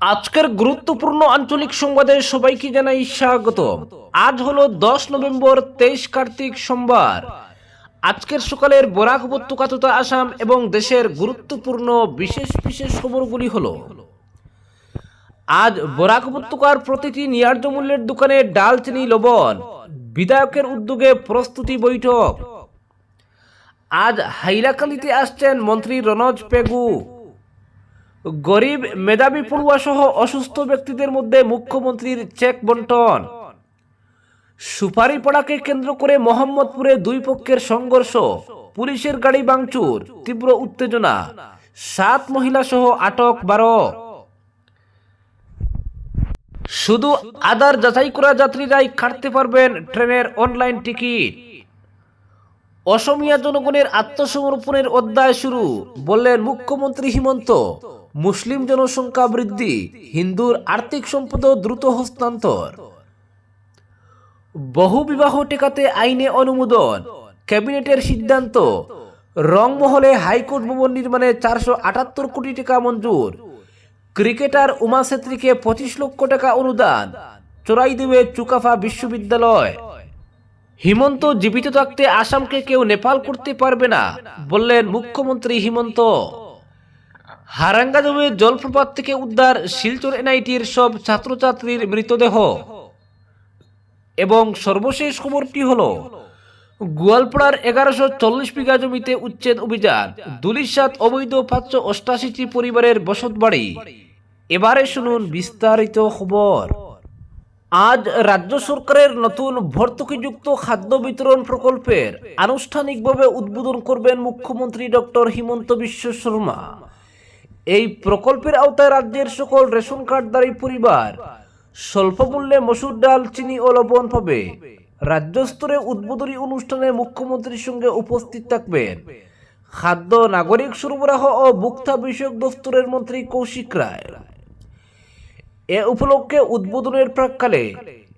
আজকের গুরুত্বপূর্ণ আঞ্চলিক সংবাদে সবাইকে জানাই স্বাগত আজ হলো দশ নভেম্বর, তেইশ কার্তিক সোমবার। আজকের সকালের বরাক উপত্যকা তথা আসাম এবং দেশের গুরুত্বপূর্ণ বিশেষ বিশেষ খবরগুলি হলো, আজ বরাক উপত্যকার প্রতিটি ন্যায্য মূল্যের দোকানে ডাল, চিনি, লবণ, বিধায়কের উদ্যোগে প্রস্তুতি বৈঠক। আজ হাইলাকান্দিতে আসছেন মন্ত্রী রনজ পেগু। গরিব, মেধাবী পড়ুয়া সহ অসুস্থ ব্যক্তিদের মধ্যে মুখ্যমন্ত্রীর চেক বন্টন। সুপারি পড়াকে কেন্দ্র করে মোহাম্মদপুরে দুই পক্ষের সংঘর্ষ, পুলিশের গাড়ি ভাঙচুর, তীব্র উত্তেজনা, সাত মহিলা সহ আটক বারো। শুধু আধার যাচাই করা যাত্রীরাই কাটতে পারবেন ট্রেনের অনলাইন টিকিট। অসমিয়া জনগণের আত্মসমর্পণের অধ্যায় শুরু, বললেন মুখ্যমন্ত্রী হিমন্ত। মুসলিম জনসংখ্যা বৃদ্ধি, হিন্দুর আর্থিক সম্পদ দ্রুত হস্তান্তর। বহু বিবাহ টেকাতে আইনে অনুমোদন, ক্যাবিনেটের সিদ্ধান্ত, রংমহলে হাইকোর্ট ভবন নির্মাণে চারশো আটাত্তর কোটি টাকা মঞ্জুর, ক্রিকেটার উমা ছেত্রীকে পঁচিশ লক্ষ টাকা অনুদান চোরাই দেবে চুকাফা বিশ্ববিদ্যালয়। হিমন্ত জীবিত থাকতে আসামকে কেউ নেপাল করতে পারবে না, বললেন মুখ্যমন্ত্রী হিমন্ত। হারাঙ্গা জমে জলপ্রপাত থেকে উদ্ধার শিলচর এনআইটির সব ছাত্রছাত্রীর মৃতদেহ। এবং সর্বশেষ খবরটি হল, গোয়ালপাড়ার এগারোশো চল্লিশ বিঘা জমিতে উচ্ছেদ অভিযান, দুলিশাত অবৈধ পাঁচশো অষ্টাশিটি পরিবারের বসত বাড়ি। এবারে শুনুন বিস্তারিত খবর। আজ রাজ্য সরকারের নতুন ভর্তুকিযুক্ত খাদ্য বিতরণ প্রকল্পের আনুষ্ঠানিকভাবে উদ্বোধন করবেন মুখ্যমন্ত্রী ডক্টর হিমন্ত বিশ্ব শর্মা। এই প্রকল্পের আওতায় রাজ্যের সকল রেশন কার্ডধারী পরিবার স্বল্প মূল্যে মসুর ডাল, চিনি ও লবণ পাবে। রাজ্য স্তরে উদ্বোধনী অনুষ্ঠানে মুখ্যমন্ত্রীর সঙ্গে উপস্থিত থাকবেন খাদ্য, নাগরিক সরবরাহ ও ভোক্তা বিষয়ক দফতরের মন্ত্রী কৌশিক রায়। এ উপলক্ষে উদ্বোধনের প্রাককালে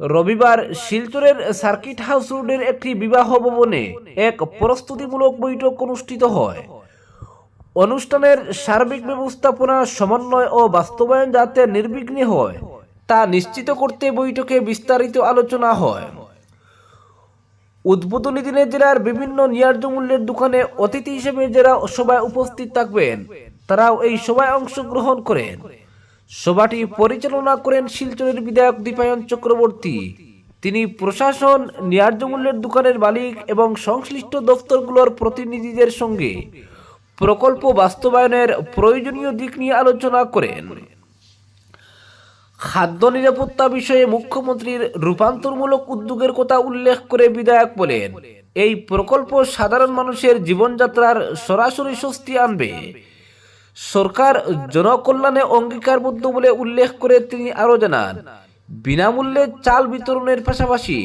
রবিবার শিলচরের সার্কিট হাউস রোডের একটি বিবাহ ভবনে এক প্রস্তুতিমূলক বৈঠক অনুষ্ঠিত হয়। অনুষ্ঠানের সার্বিক ব্যবস্থাপনা, সমন্বয় ও বাস্তবায়ন যাতে নির্বিঘ্নে হয়, তা নিশ্চিত করতে বৈঠকে বিস্তারিত আলোচনা হয়। উদ্বোধনী দিনে জেলার বিভিন্ন ন্যায্য মূল্যের দোকানে অতিথি হিসেবে যারা সভায় উপস্থিত থাকবেন, তারাও এই সভায় অংশগ্রহণ করেন। সভাটি পরিচালনা করেন শিলচরের বিধায়ক দীপায়ন চক্রবর্তী। তিনি প্রশাসন, ন্যায্য মূল্যের দোকানের মালিক এবং সংশ্লিষ্ট দফতরগুলোর প্রতিনিধিদের সঙ্গে প্রকল্প বাস্তবায়নের প্রয়োজনীয় দিক নিয়ে আলোচনা করেন। খাদ্য নিরাপত্তা বিষয়ে মুখ্যমন্ত্রীর রূপান্তরমূলক উদ্যোগের কথা উল্লেখ করে বিধায়ক বলেন, এই প্রকল্প সাধারণ মানুষের জীবনযাত্রার সরাসরি স্বস্তি আনবে। সরকার জনকল্যাণে অঙ্গীকারবদ্ধ বলে উল্লেখ করে তিনি আরও জানান, বিনামূল্যে চাল বিতরণের পাশাপাশি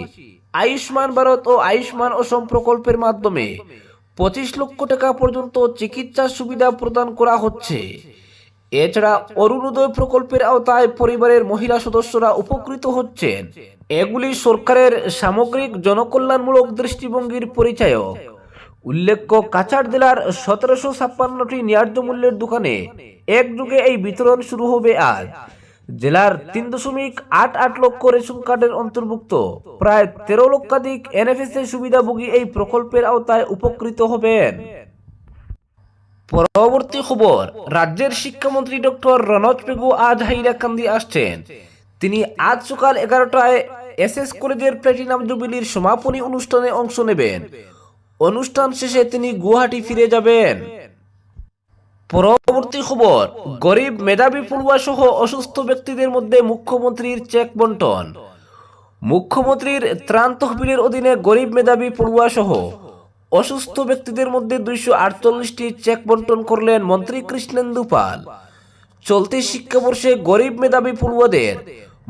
আয়ুষ্মান ভারত ও আয়ুষ্মান অসম প্রকল্পের মাধ্যমে পঁচিশ লক্ষ টাকা পর্যন্ত চিকিৎসা সুবিধা প্রদান করা হচ্ছে। এছাড়া অরুণোদয় প্রকল্পের আওতায় পরিবারের মহিলা সদস্যরা উপকৃত হচ্ছেন। এগুলি সরকারের সামগ্রিক জনকল্যাণমূলক দৃষ্টিভঙ্গির পরিচায়ক। উল্লেখ্য, কাছাড় জেলার সতেরোশো ছাপ্পান্নটি ন্যায্য মূল্যের দোকানে এক যুগে এই বিতরণ শুরু হবে আজ। জেলার তিন দশমিক আট আট লক্ষ রেশন কার্ডের অন্তর্ভুক্ত। প্রায় তেরো লক্ষাধিক এনএফএস এর সুবিধাভোগী এই প্রকল্পের আওতায় উপকৃত হবেন। পরবর্তী খবর, রাজ্যের শিক্ষামন্ত্রী ডক্টর রনজ পেগু আজ হাইলাকান্দি আসছেন। তিনি আজ সকাল এগারোটায় এস এস কলেজের প্ল্যাটিনাম জুবিলির সমাপনী অনুষ্ঠানে অংশ নেবেন। অনুষ্ঠান শেষে তিনি গুয়াহাটি ফিরে যাবেন। পরবর্তী খবর, গরিব মেধাবী পড়ুয়া সহ অসুস্থ ব্যক্তিদের মধ্যে মুখ্যমন্ত্রীর চেক বন্টন। মুখ্যমন্ত্রীর ত্রাণ তহবিলের অধীনে গরিব মেধাবী পড়ুয়া সহ অসুস্থ ব্যক্তিদের মধ্যে দুইশো আটচল্লিশটি চেক বন্টন করলেন মন্ত্রী কৃষ্ণেন্দু পাল। চলতি শিক্ষাবর্ষে গরিব মেধাবী পড়ুয়াদের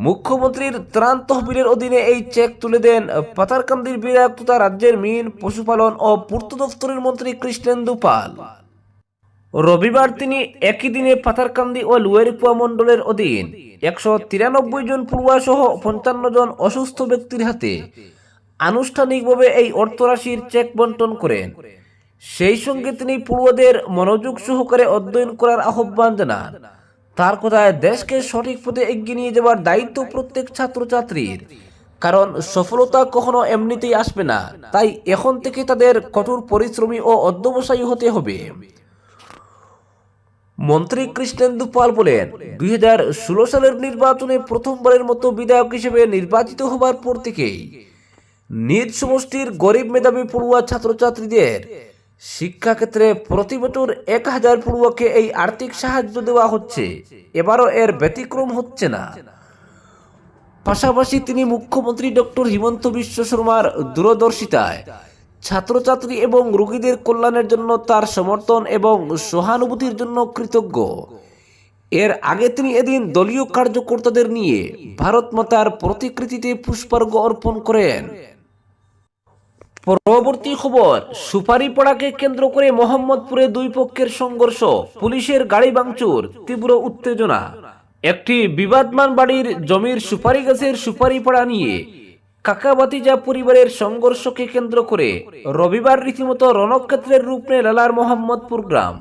মুখ্যমন্ত্রীর ত্রাণ তহবিলের অধীনে এই চেক তুলে দেন পাতারকান্দির বিধায়ক তথা রাজ্যের মিন পশুপালন ও পূর্ত দফতরের মন্ত্রী কৃষ্ণেন্দু পাল। রবিবার তিনি একই দিনে পাথারকান্দি ও লুয়েরিপুয়া মণ্ডলের অধীন একশো তিরানব্বই জন পড়ুয়া সহ পঞ্চান্ন জন অসুস্থ ব্যক্তির হাতে আনুষ্ঠানিকভাবে এই অর্থরাশির চেক বন্টন করেন। সেই সঙ্গে তিনি পড়ুয়াদের মনোযোগ সহকারে অধ্যয়ন করার আহ্বান জানান। তার কথায়, দেশকে সঠিক পথে এগিয়ে নিয়ে যাওয়ার দায়িত্ব প্রত্যেক ছাত্রছাত্রীর। কারণ সফলতা কখনো এমনিতেই আসবে না। তাই এখন থেকে তাদের কঠোর পরিশ্রমী ও অধ্যবসায়ী হতে হবে। মন্ত্রী কৃষ্ণেন্দু পাল বলেন, দুই হাজার ষোলো সালের নির্বাচনে প্রথমবারের মতো বিধায়ক হিসেবে নির্বাচিত হবার পর থেকেই নিজ সমষ্টির গরিব মেধাবী পড়ুয়া ছাত্রছাত্রীদের শিক্ষাক্ষেত্রে প্রতি বছর এক হাজার পড়ুয়াকে এই আর্থিক সাহায্য দেওয়া হচ্ছে। এবারও এর ব্যতিক্রম হচ্ছে না। পাশাপাশি তিনি মুখ্যমন্ত্রী ডক্টর হিমন্ত বিশ্ব শর্মার দূরদর্শিতায় ছাত্রছাত্রী এবং রোগীদের কল্যাণের জন্য তার সমর্থন এবং সহানুভূতির জন্য কৃতজ্ঞ। এর আগে তিনি এদিন দলীয় কার্যকর্তাদের নিয়ে ভারত মাতার প্রতিকৃতিতে পুষ্পার্ঘ অর্পণ করেন। পরবর্তী খবর সুপারি সুপারিপাড়াকে কেন্দ্র করে মোহাম্মদপুরে দুই পক্ষের সংঘর্ষ, পুলিশের গাড়ি ভাঙচুর, তীব্র উত্তেজনা। একটি বিবাদমান বাড়ির জমির সুপারি গাছের সুপারি সুপারিপাড়া নিয়ে কাকাবাতিজা পরিবারের সংঘর্ষকে কেন্দ্র করে রবিবার রীতিমতো রণক্ষেত্রের রূপ নেয় লালার মোহাম্মদপুর গ্রাম।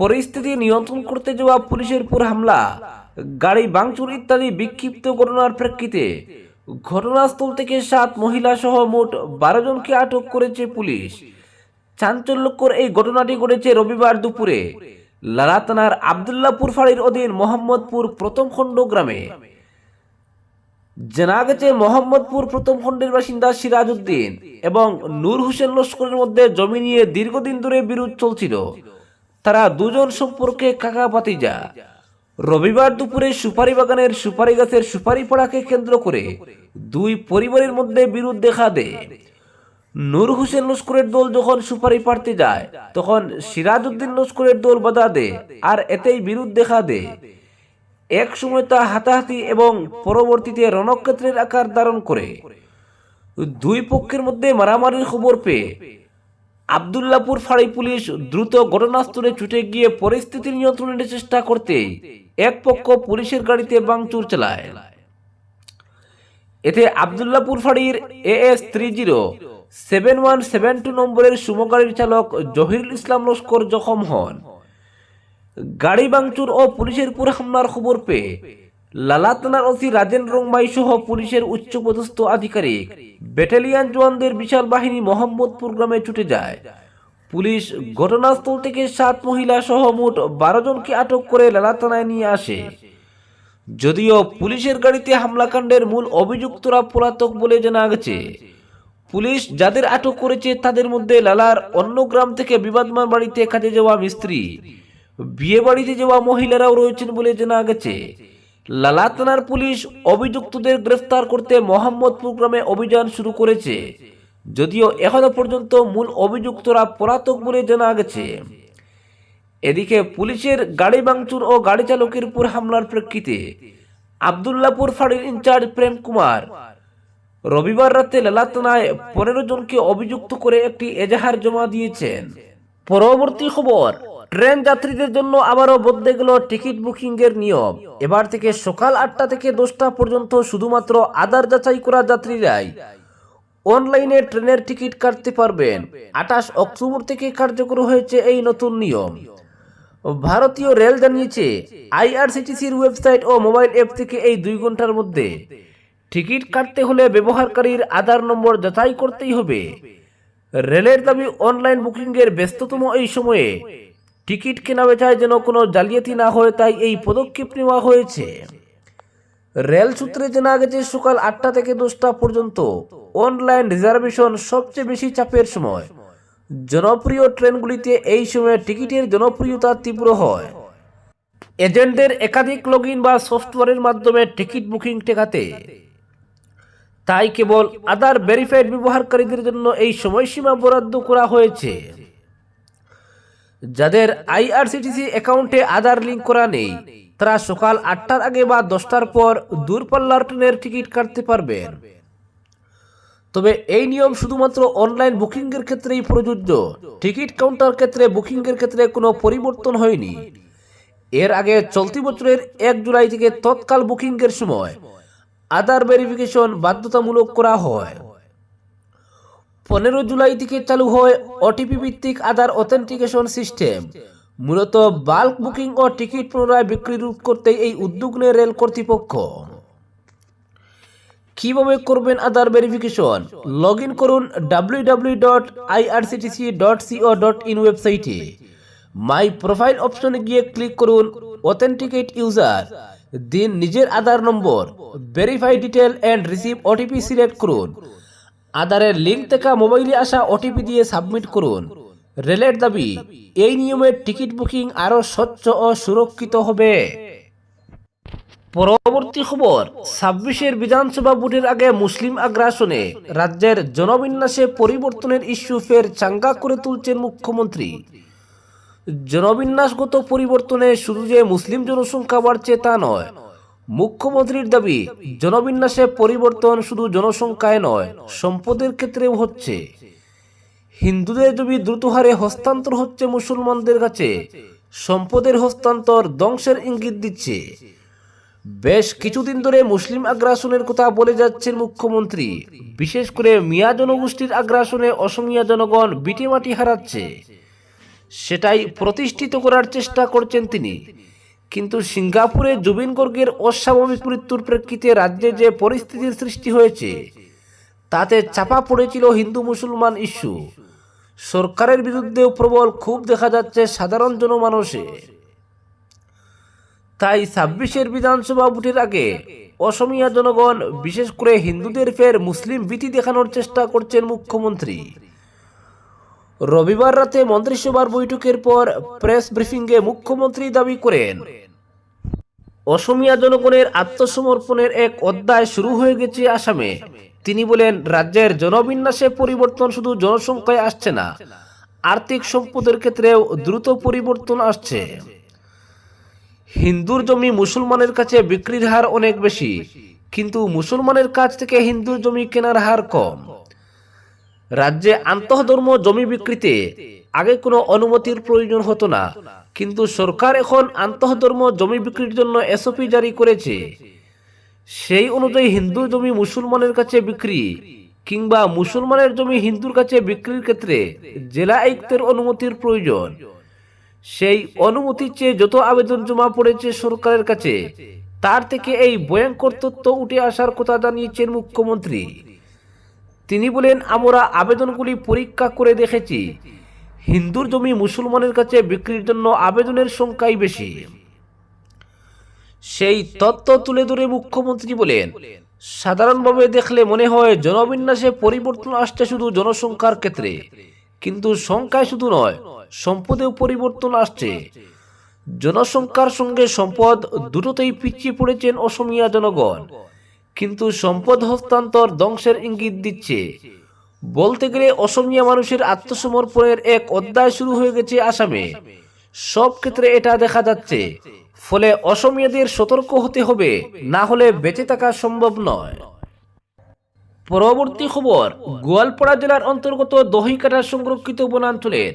পরিস্থিতি নিয়ন্ত্রণ করতে যাওয়া পুলিশের পুর হামলা, গাড়ি ভাঙচুর ইত্যাদি বিক্ষিপ্ত ঘটনার প্রেক্ষিতে ঘটনাস্থল থেকে সাত মহিলা সহ মোট বারো জনকে আটক করেছে পুলিশ। চাঞ্চল্যকর এই ঘটনাটি ঘটেছে রবিবার দুপুরে। লালা থানার আবদুল্লাপুর ফাঁড়ির অধীন মোহাম্মদপুর প্রথম খণ্ড গ্রামে। জানা গেছে মোহাম্মদপুর প্রথম খণ্ডের বাসিন্দা সিরাজ উদ্দিন এবং নূর হোসেন লস্করের মধ্যে জমি নিয়ে দীর্ঘদিন ধরে বিরোধ চলছিল। তারা দুজন সম্পর্কে কাকা পাতিজা রবিবার দুপুরে সুপারি বাগানের সুপারি গাছের সুপারি পাড়াকে কেন্দ্র করে দুই পরিবারের মধ্যে বিরোধ দেখা দেয়। নূর হোসেন লস্করের দল যখন সুপারি পাড়তে যায়, তখন সিরাজ উদ্দিন লস্করের দল বাধা দেয় আর এতেই বিরোধ দেখা দেয়। এক সময় তা হাতাহাতি এবং পরবর্তীতে রণক্ষেত্রের আকার ধারণ করে। দুই পক্ষের মধ্যে মারামারির খবর পেয়ে আবদুল্লাপুর ফাঁড়ি পুলিশ দ্রুত ঘটনাস্থলে ছুটে গিয়ে পরিস্থিতি নিয়ন্ত্রণের চেষ্টা করতে এক পক্ষ পুলিশের গাড়িতে বাংচুর চালায়। এতে আবদুল্লাপুর ফাঁড়ির S three zero seven one seven two নম্বরের সুমো গাড়ির চালক জহিরুল ইসলাম লস্কর জখম হন। গাড়ি ভাঙচুর ও পুলিশের পুরো হামলার খবর পেয়ে লালা থানার ওসি রাজেন রংমাই সহ পুলিশের উচ্চপদস্থ আধিকারিক ব্যাটালিয়ান জওয়ানদের বিশাল বাহিনী মোহাম্মদপুর গ্রামে ছুটে যায়। পুলিশ ঘটনাস্থল থেকে সাত মহিলা সহ মোট বারো জনকে আটক করে লালা থানায় নিয়ে আসে। যদিও পুলিশের গাড়িতে হামলাকাণ্ডের মূল অভিযুক্তরা পলাতক বলে জানা গেছে। পুলিশ যাদের আটক করেছে তাদের মধ্যে লালার অন্য গ্রাম থেকে বিবাদমান বাড়িতে কাজে যাওয়া মিস্ত্রি। বিয়ে বাড়িতে যাওয়া মহিলারাও রয়েছেন বলে জানা গেছে। লালা থানার পুলিশ অভিযুক্তদের গ্রেফতার করতে মোহাম্মদপুর গ্রামে অভিযান শুরু করেছে। যদিও এখনও পর্যন্ত মূল অভিযুক্তরা পলাতক বলে জানা গেছে। এদিকে পুলিশের গাড়ি ভাঙচুর ও গাড়ি চালকের উপর হামলার প্রেক্ষিতে আবদুল্লাপুর ফাঁড়ির ইনচার্জ প্রেম কুমার রবিবার রাতে লালা থানায় পনেরো জনকে অভিযুক্ত করে একটি এজাহার জমা দিয়েছেন। পরবর্তী খবর ট্রেন যাত্রীদের জন্য আবারও বদলে গেল টিকিট বুকিং এর নিয়ম। এবার থেকে সকাল আটটা থেকে দশটা পর্যন্ত শুধুমাত্র আধার যাচাই করা যাত্রীরাই অনলাইনে ট্রেনের টিকিট কাটতে পারবেন। আঠাশ অক্টোবর থেকে কার্যকর হয়েছে এই নতুন নিয়ম। ভারতীয় রেল জানিয়েছে, আইআরসিটিসির ওয়েবসাইট ও মোবাইল অ্যাপ থেকে এই দুই ঘণ্টার মধ্যে টিকিট কাটতে হলে ব্যবহারকারীর আধার নম্বর যাচাই করতেই হবে। রেলের দাবি, অনলাইন বুকিং এর ব্যস্ততম এই সময়ে টিকিট কেনা বেচায় যেন কোনো জালিয়াতি না হয়, তাই এই পদক্ষেপ নেওয়া হয়েছে। রেল সূত্রে জানা গেছে, সকাল আটটা থেকে দশটা পর্যন্ত অনলাইন রিজার্ভেশন সবচেয়ে বেশি চাপের সময়। জনপ্রিয় ট্রেনগুলিতে এই সময়ে টিকিটের জনপ্রিয়তা তীব্র হয়। এজেন্টদের একাধিক লগ বা সফটওয়্যারের মাধ্যমে টিকিট বুকিং ঠেকাতে। তাই কেবল আদার ভেরিফাইড ব্যবহারকারীদের জন্য এই সময়সীমা বরাদ্দ করা হয়েছে। যাদের আইআরসিটিসি অ্যাকাউন্টে আধার লিঙ্ক করা নেই, তারা সকাল আটটার আগে বা দশটার পর দূরপাল্লার ট্রেনের টিকিট কাটতে পারবেন। তবে এই নিয়ম শুধুমাত্র অনলাইন বুকিংয়ের ক্ষেত্রেই প্রযোজ্য। টিকিট কাউন্টার ক্ষেত্রে বুকিংয়ের ক্ষেত্রে কোনো পরিবর্তন হয়নি। এর আগে চলতি বছরের এক জুলাই থেকে তৎকাল বুকিংয়ের সময় আধার ভেরিফিকেশন বাধ্যতামূলক করা হয়। পনেরো জুলাই থেকে চালু হয় ওটিপি ভিত্তিক আধার অথেন্টিকেশন সিস্টেম মূলত বাল্ক বুকিং ও টিকিট পুনরায় বিক্রি রোধ করতে এই উদ্যোগ নেয় রেল কর্তৃপক্ষ। কীভাবে করবেন আধার ভেরিফিকেশন লগ ইন করুন W W dot IRCTC dot co dot in ওয়েবসাইটে মাই প্রোফাইল অপশনে গিয়ে ক্লিক করুন অথেন্টিকেট ইউজার দিন নিজের Aadhaar number verify detail and receive OTP select করুন। আধারের লিঙ্ক থেকে মোবাইলে আসা ওটিপি দিয়ে সাবমিট করুন। রেলের দাবি, এই নিয়মে টিকিট বুকিং আরও স্বচ্ছ ও সুরক্ষিত হবে। পরবর্তী খবর, ছাব্বিশের বিধানসভা ভোটের আগে মুসলিম আগ্রাসনে রাজ্যের জনবিন্যাসে পরিবর্তনের ইস্যু ফের চাঙ্গা করে তুলছেন মুখ্যমন্ত্রী। জনবিন্যাসগত পরিবর্তনে শুধু যে মুসলিম জনসংখ্যা বাড়ছে তা নয় মুখ্যমন্ত্রীর দাবি, জনবিন্যাসে পরিবর্তন শুধু জনসংখ্যায় নয়, সম্পদের ক্ষেত্রেও হচ্ছে। হিন্দুদের জমি দ্রুত হারে হস্তান্তর হচ্ছে মুসলমানদের কাছে, সম্পদের হস্তান্তর ধ্বংসের ইঙ্গিত দিচ্ছে। বেশ কিছুদিন ধরে মুসলিম আগ্রাসনের কথা বলে যাচ্ছেন মুখ্যমন্ত্রী। বিশেষ করে মিয়া জনগোষ্ঠীর আগ্রাসনে অসমিয়া জনগণ বিটিমাটি হারাচ্ছে। সেটাই প্রতিষ্ঠিত করার চেষ্টা করছেন তিনি। কিন্তু সিঙ্গাপুরে জুবিন গর্গের অস্বাভাবিক মৃত্যুর প্রেক্ষিতে রাজ্যে যে পরিস্থিতির সৃষ্টি হয়েছে, তাতে চাপা পড়েছিল হিন্দু মুসলমান ইস্যু। সরকারের বিরুদ্ধেও প্রবল ক্ষোভ দেখা যাচ্ছে সাধারণ জনমানসে তাই ছাব্বিশের বিধানসভা ভোটের আগে অসমিয়া জনগণ, বিশেষ করে হিন্দুদের ফের মুসলিম ভীতি দেখানোর চেষ্টা করছেন মুখ্যমন্ত্রী। রবিবার রাতে মন্ত্রিসভার বৈঠকের পর প্রেস ব্রিফিংয়ে মুখ্যমন্ত্রী দাবি করেন। অসমিয়া জনগণের আত্মসমর্পণের এক অধ্যায় শুরু হয়ে গেছে আসামে। তিনি বলেন, রাজ্যের জনবিন্যাসে পরিবর্তন শুধু জনসংখ্যায় আসছে না, আর্থিক সম্পদের ক্ষেত্রেও দ্রুত পরিবর্তন আসছে। হিন্দুর জমি মুসলমানের কাছে বিক্রির হার অনেক বেশি, কিন্তু মুসলমানের কাছ থেকে হিন্দুর জমি কেনার হার কম। রাজ্যে আন্তঃধর্ম জমি বিক্রিতে আগে কোনো অনুমতির প্রয়োজন হতো না। কিন্তু সরকার এখন আন্তঃধর্ম জমি বিক্রির জন্য এসওপি জারি করেছে। সেই অনুযায়ী হিন্দুর জমি মুসলমানের কাছে বিক্রি কিংবা মুসলমানের জমি হিন্দুর কাছে বিক্রির ক্ষেত্রে জেলা আয়ুক্তের অনুমতির প্রয়োজন। সেই অনুমতি চেয়ে যত আবেদন জমা পড়েছে সরকারের কাছে, তার থেকে এই ভয়ঙ্কর তথ্য উঠে আসার কথা জানিয়েছেন মুখ্যমন্ত্রী। তিনি বলেন, আমরা আবেদনগুলি পরীক্ষা করে দেখেছি। হিন্দুর জমি মুসলমানের কাছে বিক্রির জন্য আবেদনের সংখ্যাই বেশি। সেই তথ্য তুলে ধরে মুখ্যমন্ত্রী বলেন, সাধারণভাবে দেখলে মনে হয় জনবিন্যাসে পরিবর্তন আসছে শুধু জনসংখ্যার ক্ষেত্রে। কিন্তু সংখ্যায় শুধু নয়, সম্পদেও পরিবর্তন আসছে। জনসংখ্যার সঙ্গে সম্পদ দুটোতেই পিছিয়ে পড়েছেন অসমিয়া জনগণ। কিন্তু সম্পদ হস্তান্তর ধ্বংসের ইঙ্গিত দিচ্ছে। বলতে গেলে অসমিয়া মানুষের আত্মসমর্পণের এক অধ্যায় শুরু হয়ে গেছে আসামে। সব ক্ষেত্রে এটা দেখা যাচ্ছে, ফলে অসমিয়াদের সতর্ক হতে হবে, না হলে বেঁচে থাকা সম্ভব নয়। পরবর্তী খবর, গোয়ালপাড়া জেলার অন্তর্গত দহিকাটা সংরক্ষিত বনাঞ্চলের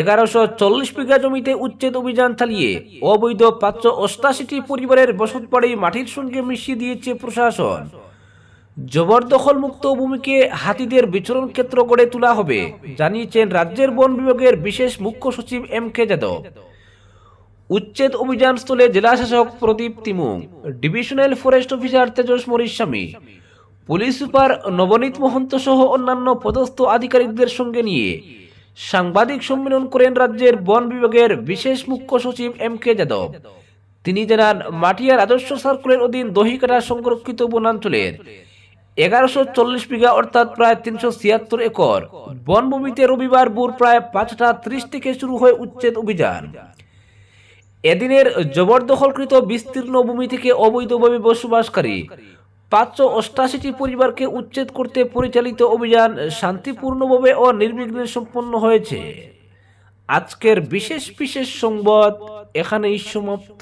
এগারোশো চল্লিশ বিঘা জমিতে উচ্ছেদ অভিযান চালিয়ে অবৈধ পাঁচশো অষ্টাশিটি পরিবারের বসতবাড়ি মাটির সঙ্গে মিশিয়ে দিয়েছে প্রশাসন। জবরদখল মুক্ত ভূমিকে হাতিদের বিচরণ ক্ষেত্র গড়ে তোলা হবে, জানিয়েছেন রাজ্যের বন বিভাগের বিশেষ মুখ্য সচিব এম কে যাদব। উচ্ছেদ অভিযান স্থলে জেলাশাসক Pradip Timung, divisional forest officer Tejas Moriswami police super Navneet Mahanta সহ অন্যান্য পদস্থ আধিকারিকদের সঙ্গে নিয়ে সাংবাদিক সম্মেলন করেন রাজ্যের বন বিভাগের বিশেষ মুখ্য সচিব এম কে যাদব। তিনি জানান মাটিয়া রাজস্ব সার্কুলের অধীন দহিকাটা সংরক্ষিত বনাঞ্চলের এগারোশো চল্লিশ বিঘা অর্থাৎ প্রায় তিনশো ছিয়াত্তর একর, বনভূমিতে রবিবার ভোর প্রায় পাঁচটা ত্রিশ থেকে শুরু হয় উচ্ছেদ অভিযান। এদিনের জবরদখলকৃত বিস্তীর্ণ ভূমি থেকে অবৈধভাবে বসবাসকারী পাঁচশো অষ্টাশিটি পরিবারকে উচ্ছেদ করতে পরিচালিত অভিযান শান্তিপূর্ণভাবে ও নির্বিঘ্নে সম্পন্ন হয়েছে। আজকের বিশেষ বিশেষ সংবাদ এখানেই সমাপ্ত।